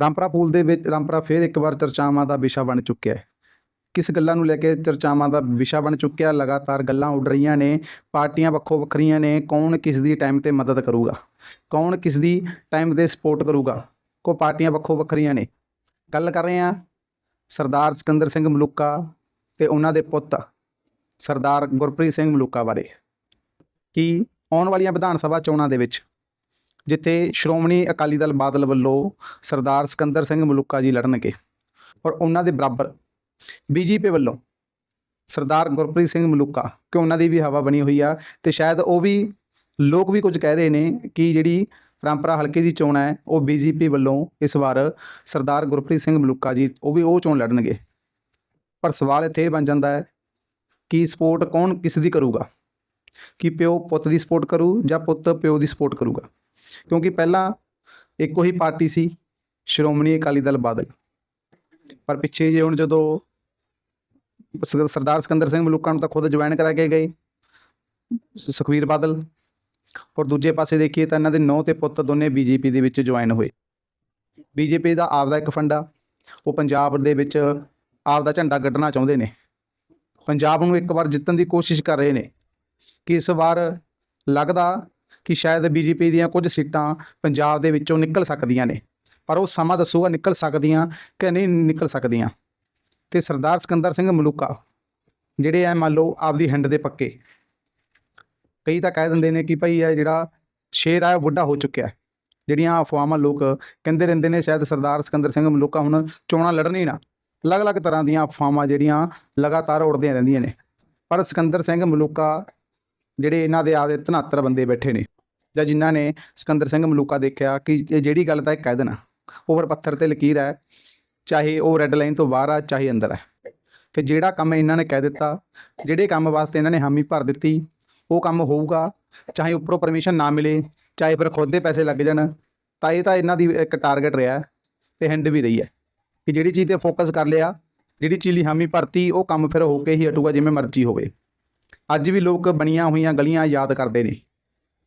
Rampura pool ਦੇ ਵਿੱਚ ਰਾਮਪਰਾ ਫੇਰ ਇੱਕ ਵਾਰ ਚਰਚਾਵਾਂ ਦਾ ਵਿਸ਼ਾ ਬਣ ਚੁੱਕਿਆ ਹੈ। ਕਿਸ ਗੱਲਾਂ ਨੂੰ ਲੈ ਕੇ ਚਰਚਾਵਾਂ ਦਾ ਵਿਸ਼ਾ ਬਣ ਚੁੱਕਿਆ? ਲਗਾਤਾਰ ਗੱਲਾਂ ਉੱਡ ਰਹੀਆਂ ਨੇ, ਪਾਰਟੀਆਂ ਵੱਖੋ ਵੱਖਰੀਆਂ ਨੇ, ਕੌਣ ਕਿਸ ਦੀ ਟਾਈਮ ਤੇ ਮਦਦ ਕਰੂਗਾ? ਕੌਣ ਕਿਸ ਦੀ ਟਾਈਮ ਤੇ ਸਪੋਰਟ ਕਰੂਗਾ? ਕੋ ਪਾਰਟੀਆਂ ਵੱਖੋ ਵੱਖਰੀਆਂ ਨੇ। ਗੱਲ ਕਰ ਰਹੇ ਹਾਂ ਸਰਦਾਰ ਸਿਕੰਦਰ ਸਿੰਘ ਮਲੂਕਾ ਤੇ ਉਹਨਾਂ ਦੇ ਪੁੱਤ ਸਰਦਾਰ ਗੁਰਪ੍ਰੀਤ ਸਿੰਘ ਮਲੂਕਾ ਬਾਰੇ। ਕਿ ਆਉਣ ਵਾਲੀਆਂ ਵਿਧਾਨ ਸਭਾ ਚੋਣਾਂ ਦੇ ਵਿੱਚ ਜਿੱਥੇ ਸ਼੍ਰੋਮਣੀ ਅਕਾਲੀ ਦਲ ਬਾਦਲ ਵੱਲੋਂ ਸਰਦਾਰ ਸਿਕੰਦਰ ਸਿੰਘ ਮਲੂਕਾ ਜੀ ਲੜਨਗੇ ਔਰ ਉਹਨਾਂ ਦੇ ਬਰਾਬਰ ਬੀਜੇਪੀ ਵੱਲੋਂ ਸਰਦਾਰ ਗੁਰਪ੍ਰੀਤ ਸਿੰਘ ਮਲੂਕਾ ਕਿ ਉਹਨਾਂ ਦੀ ਵੀ ਹਵਾ ਬਣੀ ਹੋਈ ਆ ਤੇ ਸ਼ਾਇਦ ਉਹ ਵੀ ਲੋਕ ਵੀ ਕੁਝ ਕਹਿ ਰਹੇ ਨੇ ਕਿ ਜਿਹੜੀ ਰਾਮਪੁਰਾ ਹਲਕੇ ਦੀ ਚੋਣ ਹੈ, ਉਹ ਬੀਜੇਪੀ ਵੱਲੋਂ ਇਸ ਵਾਰ ਸਰਦਾਰ ਗੁਰਪ੍ਰੀਤ ਸਿੰਘ ਮਲੂਕਾ ਜੀ, ਉਹ ਵੀ ਉਹ ਚੋਣ ਲੜਨਗੇ। ਪਰ ਸਵਾਲ ਇੱਥੇ ਇਹ ਬਣ ਜਾਂਦਾ ਹੈ ਕਿ ਸਪੋਰਟ ਕੌਣ ਕਿਸ ਦੀ ਕਰੂਗਾ? ਕਿ ਪਿਓ ਪੁੱਤ ਦੀ ਸਪੋਰਟ ਕਰੂ ਜਾਂ ਪੁੱਤ ਪਿਓ ਦੀ ਸਪੋਰਟ ਕਰੂਗਾ? ਕਿਉਂਕਿ ਪਹਿਲਾਂ ਇੱਕੋ ਹੀ ਪਾਰਟੀ ਸੀ, ਸ਼੍ਰੋਮਣੀ ਅਕਾਲੀ ਦਲ ਬਾਦਲ। ਪਰ ਪਿੱਛੇ ਜੇ ਹੁਣ ਜਦੋਂ ਸਰਦਾਰ ਸਿਕੰਦਰ ਸਿੰਘ ਮਲੂਕਾ ਨੂੰ ਤਾਂ ਖੁਦ ਜੁਆਇਨ ਕਰਾ ਕੇ ਗਏ, ਸ- ਸੁਖਬੀਰ ਬਾਦਲ। ਔਰ ਦੂਜੇ ਪਾਸੇ ਦੇਖੀਏ ਤਾਂ ਇਹਨਾਂ ਦੇ ਨੌ ਤੇ ਪੁੱਤ ਦੋਨੇ ਬੀਜੇਪੀ ਦੇ ਵਿੱਚ ਜੁਆਇਨ ਹੋਏ। ਬੀਜੇਪੀ ਦਾ ਆਪਦਾ ਇੱਕ ਫੰਡਾ, ਉਹ ਪੰਜਾਬ ਦੇ ਵਿੱਚ ਆਪਦਾ ਝੰਡਾ ਗੱਡਣਾ ਚਾਹੁੰਦੇ ਨੇ। ਪੰਜਾਬ ਨੂੰ ਇੱਕ ਵਾਰ ਜਿੱਤਣ ਦੀ ਕੋਸ਼ਿਸ਼ ਕਰ ਰਹੇ ਨੇ। ਕਿ ਇਸ ਵਾਰ ਲੱਗਦਾ ਕਿ ਸ਼ਾਇਦ ਬੀਜੇਪੀ ਦੀਆਂ ਕੁਝ ਸੀਟਾਂ ਪੰਜਾਬ ਦੇ ਵਿੱਚੋਂ ਨਿਕਲ ਸਕਦੀਆਂ ਨੇ। ਪਰ ਉਹ ਸਮਾਂ ਦੱਸੂਗਾ ਨਿਕਲ ਸਕਦੀਆਂ ਕਿ ਨਹੀਂ ਨਿਕਲ ਸਕਦੀਆਂ। ਤੇ ਸਰਦਾਰ ਸਿਕੰਦਰ ਸਿੰਘ ਮਲੂਕਾ, ਜਿਹੜੇ ਐ ਮੰਨ ਲਓ ਆਪਦੀ ਹਿੰਡ ਦੇ ਪੱਕੇ, ਕਈ ਤਾਂ ਕਹਿ ਦਿੰਦੇ ਨੇ ਕਿ ਭਾਈ ਇਹ ਜਿਹੜਾ ਸ਼ੇਰ ਆ, ਉਹ ਬੁੱਢਾ ਹੋ ਚੁੱਕਿਆ ਜਿਹੜੀਆਂ ਅਫਵਾਹਾਂ ਲੋਕ ਕਹਿੰਦੇ ਰਹਿੰਦੇ ਨੇ, ਸ਼ਾਇਦ ਸਰਦਾਰ ਸਿਕੰਦਰ ਸਿੰਘ ਮਲੂਕਾ ਹੁਣ ਚੋਣਾਂ ਲੜਨ ਹੀ ਨਾ। ਅਲੱਗ-ਅਲੱਗ ਤਰ੍ਹਾਂ ਦੀਆਂ ਅਫਵਾਹਾਂ ਜਿਹੜੀਆਂ ਲਗਾਤਾਰ ਉੜਦੀਆਂ ਰਹਿੰਦੀਆਂ ਨੇ। ਪਰ ਸਿਕੰਦਰ ਸਿੰਘ ਮਲੂਕਾ, ਜਿਹੜੇ ਇਹਨਾਂ ਦੇ ਆਪਦੇ 73 ਬੰਦੇ ਬੈਠੇ ਨੇ ਜਾਂ ਜਿਨ੍ਹਾਂ ਨੇ ਸਿਕੰਦਰ ਸਿੰਘ ਮਲੂਕਾ ਦੇਖਿਆ ਕਿ ਜਿਹੜੀ ਗੱਲ ਤਾਂ ਇਹ ਕਹਿ ਦੇਣਾ, ਉਹ ਪੱਥਰ ਤੇ ਲਕੀਰ ਹੈ, ਚਾਹੇ ਉਹ ਰੈੱਡ ਲਾਈਨ ਤੋਂ ਬਾਹਰ ਆ, ਚਾਹੇ ਅੰਦਰ ਹੈ। ਫਿਰ ਜਿਹੜਾ ਕੰਮ ਇਹਨਾਂ ਨੇ ਕਹਿ ਦਿੱਤਾ, ਜਿਹੜੇ ਕੰਮ ਵਾਸਤੇ ਇਹਨਾਂ ਨੇ ਹਾਮੀ ਭਰ ਦਿੱਤੀ, ਉਹ ਕੰਮ ਹੋਊਗਾ, ਚਾਹੇ ਉੱਪਰੋਂ ਪਰਮਿਸ਼ਨ ਨਾ ਮਿਲੇ, ਚਾਹੇ ਫਿਰ ਖੁਦ ਦੇ ਪੈਸੇ ਲੱਗ ਜਾਣ, ਤਾਂ ਇਹ ਤਾਂ ਇਹਨਾਂ ਦੀ ਇੱਕ ਟਾਰਗੇਟ ਰਿਹਾ ਤੇ ਹਿੰਡ ਵੀ ਰਹੀ ਹੈ ਕਿ ਜਿਹੜੀ ਚੀਜ਼ ਤੇ ਫੋਕਸ ਕਰ ਲਿਆ, ਜਿਹੜੀ ਚੀਜ਼ ਲਈ ਹਾਮੀ ਭਰਤੀ, ਉਹ ਕੰਮ ਫਿਰ ਹੋ ਕੇ ਹੀ ਹਟੂਗਾ ਜਿਵੇਂ ਮਰਜ਼ੀ ਹੋਵੇ। ਅੱਜ ਵੀ ਲੋਕ ਬਣੀਆਂ ਹੋਈਆਂ ਗਲੀਆਂ ਯਾਦ ਕਰਦੇ ਨੇ।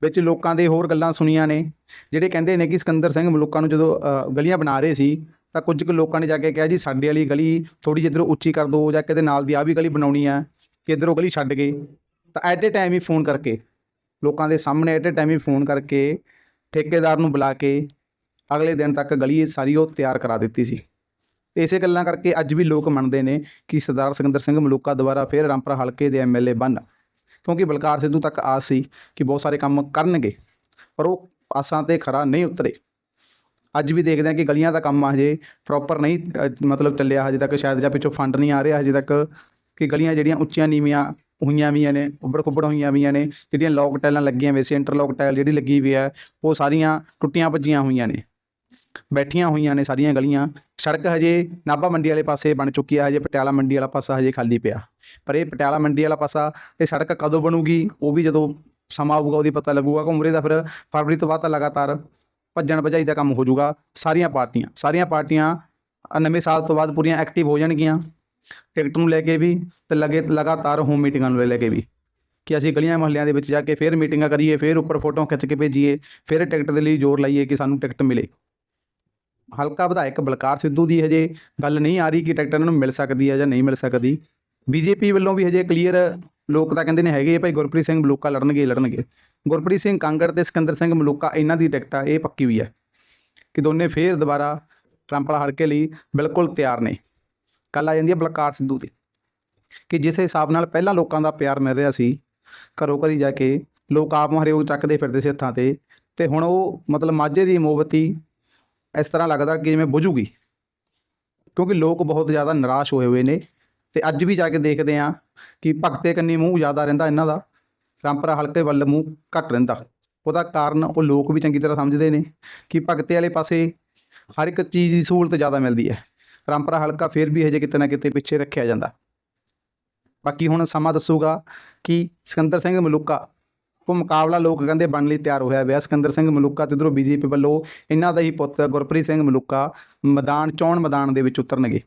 ਵਿੱਚ ਲੋਕਾਂ ਦੇ ਹੋਰ ਗੱਲਾਂ ਸੁਣੀਆਂ ਨੇ, ਜਿਹੜੇ ਕਹਿੰਦੇ ਨੇ ਕਿ ਸਿਕੰਦਰ ਸਿੰਘ ਮਲੂਕਾ ਨੂੰ ਜਦੋਂ ਗਲੀਆਂ ਬਣਾ ਰਹੇ ਸੀ, ਤਾਂ ਕੁਝ ਕੁ ਲੋਕਾਂ ਨੇ ਜਾ ਕੇ ਕਿਹਾ ਜੀ ਸਾਡੇ ਵਾਲੀ ਗਲੀ ਥੋੜੀ ਜਿਹੀ ਇੱਧਰੋਂ ਉੱਚੀ ਕਰ ਦਿਓ ਜਾਂ ਕਿਤੇ ਨਾਲ ਦੀ ਆ ਵੀ ਗਲੀ ਬਣਾਉਣੀ ਆ, ਕਿ ਇੱਧਰੋਂ ਗਲੀ ਛੱਡ ਗਏ। ਤਾਂ ਐਟ ਏ ਟਾਈਮ ਹੀ ਫੋਨ ਕਰਕੇ, ਲੋਕਾਂ ਦੇ ਸਾਹਮਣੇ ਐਟ ਏ ਟਾਈਮ ਹੀ ਫੋਨ ਕਰਕੇ, ਠੇਕੇਦਾਰ ਨੂੰ ਬੁਲਾ ਕੇ, ਅਗਲੇ ਦਿਨ ਤੱਕ ਗਲੀ ਸਾਰੀ ਉਹ ਤਿਆਰ ਕਰਾ ਦਿੱਤੀ ਸੀ। ਤੇ ਇਸੇ ਗੱਲਾਂ ਕਰਕੇ ਅੱਜ ਵੀ ਲੋਕ ਮੰਨਦੇ ਨੇ ਕਿ ਸਰਦਾਰ ਸਿਕੰਦਰ ਸਿੰਘ ਮਲੂਕਾ ਦੁਆਰਾ ਫਿਰ ਰਾਮਪੁਰਾ ਹਲਕੇ ਦੇ ਐਮਐਲਏ ਬਣ। ਕਿਉਂਕਿ ਬਲਕਾਰ ਸਿੱਧੂ ਤੱਕ ਆਸ ਸੀ ਕਿ ਬਹੁਤ ਸਾਰੇ ਕੰਮ ਕਰਨਗੇ, ਪਰ ਉਹ ਆਸਾਂ ਤੇ ਖਰਾ ਨਹੀਂ ਉਤਰੇ। ਅੱਜ ਵੀ ਦੇਖਦੇ ਹਾਂ ਕਿ ਗਲੀਆਂ ਦਾ ਕੰਮ ਹਜੇ ਪ੍ਰੋਪਰ ਨਹੀਂ ਮਤਲਬ ਚੱਲਿਆ, ਹਜੇ ਤੱਕ ਸ਼ਾਇਦ ਜਾਂ ਪਿੱਛੋਂ ਫੰਡ ਨਹੀਂ ਆ ਰਿਹਾ, ਹਜੇ ਤੱਕ ਕਿ ਗਲੀਆਂ ਜਿਹੜੀਆਂ ਉੱਚੀਆਂ ਨੀਵੀਆਂ ਹੋਈਆਂ ਵੀਆਂ ਨੇ, ਉੱਬੜ ਖੁੱਬੜ ਹੋਈਆਂ ਵੀਆਂ ਨੇ, ਜਿਹੜੀਆਂ ਲੋਕ ਟਾਈਲਾਂ ਲੱਗੀਆਂ ਵੇ ਸੀ ਇੰਟਰਲੋਕ ਟਾਈਲ ਜਿਹੜੀ ਲੱਗੀ ਹੋਈ ਹੈ, ਉਹ ਸਾਰੀਆਂ ਟੁੱਟੀਆਂ ਭੱਜੀਆਂ ਹੋਈਆਂ ਨੇ। ਬੈਠੀਆਂ ਹੋਈਆਂ ਨੇ ਸਾਰੀਆਂ ਗਲੀਆਂ। ਸੜਕ ਹਜੇ ਨਾਭਾ ਮੰਡੀ ਵਾਲੇ ਪਾਸੇ ਬਣ ਚੁੱਕੀ ਆ, ਹਜੇ ਪਟਿਆਲਾ ਮੰਡੀ ਵਾਲਾ ਪਾਸਾ ਹਜੇ ਖਾਲੀ ਪਿਆ। ਪਰ ਇਹ ਪਟਿਆਲਾ ਮੰਡੀ ਵਾਲਾ ਪਾਸਾ, ਇਹ ਸੜਕ ਕਦੋਂ ਬਣੂਗੀ, ਉਹ ਵੀ ਜਦੋਂ ਸਮਾਂ ਆਊਗਾ, ਉਹਦੀ ਪਤਾ ਲੱਗੂਗਾ। ਘੁੰਮਰੇ ਦਾ ਫਿਰ ਫਰਵਰੀ ਤੋਂ ਬਾਅਦ ਤਾਂ ਲਗਾਤਾਰ ਭੱਜਣ ਭਜਾਈ ਦਾ ਕੰਮ ਹੋ ਜਾਊਗਾ। ਸਾਰੀਆਂ ਪਾਰਟੀਆਂ ਸਾਰੀਆਂ ਪਾਰਟੀਆਂ ਨਵੇਂ ਸਾਲ ਤੋਂ ਬਾਅਦ ਪੂਰੀਆਂ ਐਕਟਿਵ ਹੋ ਜਾਣਗੀਆਂ। ਟਿਕਟ ਨੂੰ ਲੈ ਕੇ ਵੀ ਤੇ ਲਗੇ, ਲਗਾਤਾਰ ਹੋਮ ਮੀਟਿੰਗਾਂ ਨੂੰ ਲੈ ਕੇ ਵੀ। ਕਿ ਅਸੀਂ ਗਲੀਆਂ ਮੁਹੱਲਿਆਂ ਦੇ ਵਿੱਚ ਜਾ ਕੇ ਫਿਰ ਮੀਟਿੰਗਾਂ ਕਰੀਏ, ਫਿਰ ਉੱਪਰ ਫੋਟੋ ਖਿੱਚ ਕੇ ਭੇਜੀਏ, ਫਿਰ ਟਿਕਟ ਦੇ ਲਈ ਜ਼ੋਰ ਲਾਈਏ ਕਿ ਸਾਨੂੰ ਟਿਕਟ ਮਿਲੇ। ਹਲਕਾ ਵਿਧਾਇਕ ਬਲਕਾਰ ਸਿੱਧੂ ਦੀ ਹਜੇ ਗੱਲ ਨਹੀਂ ਆ ਰਹੀ ਕਿ ਟਿਕਟ ਇਹਨਾਂ ਨੂੰ ਮਿਲ ਸਕਦੀ ਹੈ ਜਾਂ ਨਹੀਂ ਮਿਲ ਸਕਦੀ। ਬੀਜੇਪੀ ਵੱਲੋਂ ਵੀ ਹਜੇ ਕਲੀਅਰ ਲੋਕ ਤਾਂ ਕਹਿੰਦੇ ਨੇ ਹੈਗੇ ਭਾਈ ਗੁਰਪ੍ਰੀਤ ਸਿੰਘ ਮਲੂਕਾ ਲੜਨਗੇ ਲੜਨਗੇ। ਗੁਰਪ੍ਰੀਤ ਸਿੰਘ ਕਾਂਗੜ ਤੇ ਸਿਕੰਦਰ ਸਿੰਘ ਮਲੂਕਾ, ਇਹਨਾਂ ਦੀ ਟਿਕਟ ਆ, ਇਹ ਪੱਕੀ ਹੋਈ ਹੈ ਕਿ ਦੋਨੇ ਫੇਰ ਦੁਬਾਰਾ ਟਰੰਪਲਾ ਹਲਕੇ ਲਈ ਬਿਲਕੁਲ ਤਿਆਰ ਨੇ। ਕੱਲ ਆ ਜਾਂਦੀ ਹੈ ਬਲਕਾਰ ਸਿੱਧੂ ਦੀ, ਕਿ ਜਿਸ ਹਿਸਾਬ ਨਾਲ ਪਹਿਲਾਂ ਲੋਕਾਂ ਦਾ ਪਿਆਰ ਮਿਲ ਰਿਹਾ ਸੀ, ਘਰੋਂ ਘਰੀ ਜਾ ਕੇ ਲੋਕ ਆਪ ਮੁਹਰੇ ਚੱਕਦੇ ਫਿਰਦੇ ਸੀ ਹੱਥਾਂ ਤੇ ਤੇ ਹੁਣ ਉਹ ਮਤਲਬ ਮਾਝੇ ਦੀ ਮੋਮਬੱਤੀ ਇਸ ਤਰ੍ਹਾਂ ਲੱਗਦਾ ਕਿ ਜਿਵੇਂ ਬੁਝੂਗੀ। ਕਿਉਂਕਿ ਲੋਕ ਬਹੁਤ ਜ਼ਿਆਦਾ ਨਿਰਾਸ਼ ਹੋਏ ਹੋਏ ਨੇ ਤੇ ਅੱਜ ਵੀ ਜਾ ਕੇ ਦੇਖਦੇ ਆ ਕਿ ਭਗਤੇ ਕੰਨੀ ਮੂੰਹ ਜ਼ਿਆਦਾ ਰਹਿੰਦਾ ਇਹਨਾਂ ਦਾ, ਰਾਮਪੁਰਾ ਹਲਕੇ ਵੱਲ ਮੂੰਹ ਘੱਟ ਰਹਿੰਦਾ। ਉਹਦਾ ਕਾਰਨ ਉਹ ਲੋਕ ਵੀ ਚੰਗੀ ਤਰ੍ਹਾਂ ਸਮਝਦੇ ਨੇ ਕਿ ਭਗਤੇ ਵਾਲੇ ਪਾਸੇ ਹਰ ਇੱਕ ਚੀਜ਼ ਦੀ ਸਹੂਲਤ ਜ਼ਿਆਦਾ ਮਿਲਦੀ ਹੈ। ਰਾਮਪਰਾ ਹਲਕਾ ਫਿਰ ਵੀ ਹਜੇ ਕਿਤੇ ਨਾ ਕਿਤੇ ਪਿੱਛੇ ਰੱਖਿਆ ਜਾਂਦਾ। ਬਾਕੀ ਹੁਣ ਸਮਾਂ ਦੱਸੂਗਾ ਕਿ ਸਿਕੰਦਰ ਸਿੰਘ ਮਲੂਕਾ ਉਹ ਮੁਕਾਬਲਾ ਲੋਕ ਕਹਿੰਦੇ ਬਣ ਲਈ ਤਿਆਰ ਹੋਇਆ ਹੋਇਆ। ਸਿਕੰਦਰ ਸਿੰਘ ਮਲੂਕਾ ਤੇ ਉਧਰੋਂ ਬੀਜੇਪੀ ਵੱਲੋਂ ਇਹਨਾਂ ਦਾ ਹੀ ਪੁੱਤ ਗੁਰਪ੍ਰੀਤ ਸਿੰਘ ਮਲੂਕਾ ਮੈਦਾਨ, ਚੋਣ ਮੈਦਾਨ ਦੇ ਵਿੱਚ ਉਤਰਨਗੇ।